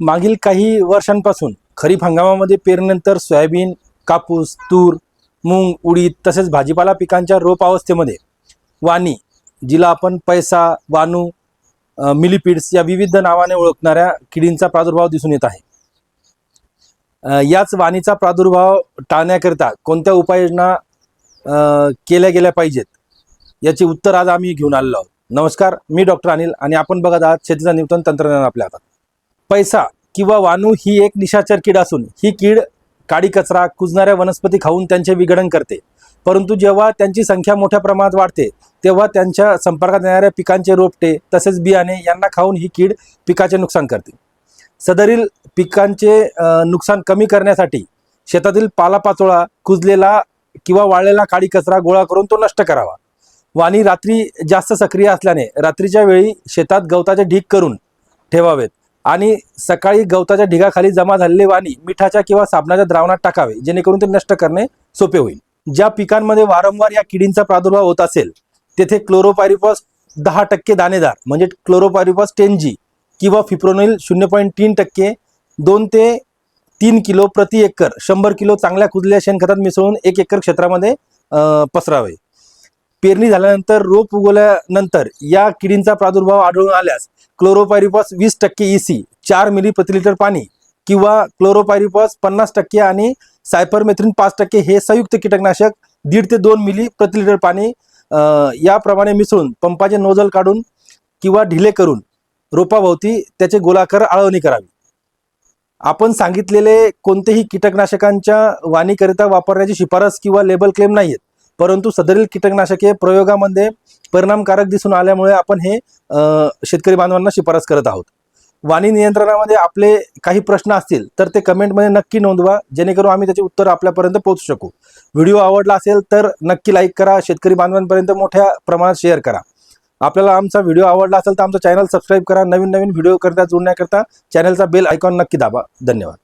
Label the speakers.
Speaker 1: मागील काही वर्षांपासून खरीप हंगामामध्ये पेरणीनंतर सोयाबीन कापूस तूर मूग उडीद तसेच भाजीपाला पिकांच्या रोप अवस्थेमध्ये वाणी जिला आपण पैसा वानू मिलिपीड्स या विविध नावाने ओळखणाऱ्या किडींचा प्रादुर्भाव दिसून येत आहे. याच वाणीचा प्रादुर्भाव टाळण्याकरिता कोणत्या उपाययोजना केल्या गेल्या पाहिजेत याचे उत्तर आज आम्ही घेऊन आलेलो आहोत. नमस्कार मी डॉक्टर अनिल आणि आपण बघत आहात शेतीचा निवतन तंत्रज्ञान आपल्या हातात. पैसा किंवा वानू ही एक निशाचर कीड असून ही कीड काडी कचरा कुजणाऱ्या वनस्पती खाऊन त्यांचे विघटन करते. परंतु जेव्हा त्यांची संख्या मोठ्या प्रमाणात वाढते तेव्हा त्यांच्या संपर्कात येणाऱ्या पिकांचे रोपटे तसेच बियाणे यांना खाऊन ही कीड पिकाचे नुकसान करते. सदरील पिकांचे नुकसान कमी करण्यासाठी शेतातील पालापाचोळा कुजलेला किंवा वाळलेला काडी कचरा गोळा करून तो नष्ट करावा. वाणी रात्री जास्त सक्रिय असल्याने रात्रीच्या वेळी शेतात गवताचे ढीग करून ठेवावेत. आणि सकाळी गवताच्या ढिगाखाली जमा झालेले वाणी मिठाच्या किंवा साबणाच्या द्रावणात टाकावे जेणेकरून ते नष्ट करणे सोपे होईल. ज्या पिकांमध्ये वारंवार या किडींचा प्रादुर्भाव होत असेल तेथे क्लोरोपायरिपॉस दहा टक्के दाणेदार म्हणजे क्लोरोपायरिपॉस टेन जी किंवा फिप्रोनिल शून्य पॉईंट तीन टक्के दोन ते तीन किलो प्रति एकर शंभर किलो चांगल्या कुजलेल्या शेणखतात मिसळून एक एकर क्षेत्रामध्ये पसरावे. पेरणी झाल्यानंतर रोप उगवल्यानंतर या किडींचा प्रादुर्भाव आढळून आल्यास क्लोरोपायरिपॉस वीस टक्के ईसी चार मिली प्रति लिटर पाणी किंवा क्लोरोपायरिपॉस पन्नास टक्के आणि सायपरमेथ्रिन पाच टक्के हे संयुक्त कीटकनाशक दीड ते दोन मिली प्रति लिटर पाणी याप्रमाणे मिसळून पंपाचे नोजल काढून किंवा ढिले करून रोपाभोवती त्याचे गोलाकार आळवणी करावी. आपण सांगितलेले कोणतेही कीटकनाशकांच्या वाणीकरिता वापरण्याची शिफारस किंवा लेबल क्लेम नाही आहेत परंतु सदरील कीटकनाशके प्रयोगामध्ये परिणामकारक दिसून आल्यामुळे आपण हे शेतकरी बांधवांना शिफारस करत आहोत. वाणी नियंत्रणामध्ये आपले काही प्रश्न असतील तर ते कमेंटमध्ये नक्की नोंदवा जेणेकरून आम्ही त्याचे उत्तर आपल्यापर्यंत पोहोचू शकू. व्हिडिओ आवडला असेल तर नक्की लाईक करा शेतकरी बांधवांपर्यंत मोठ्या प्रमाणात शेअर करा. आपल्याला आमचा व्हिडिओ आवडला असेल तर आमचा चॅनल सबस्क्राईब करा नवीन नवीन व्हिडिओ करता जुळण्याकरता चॅनलचा बेल आयकॉन नक्की दाबा. धन्यवाद.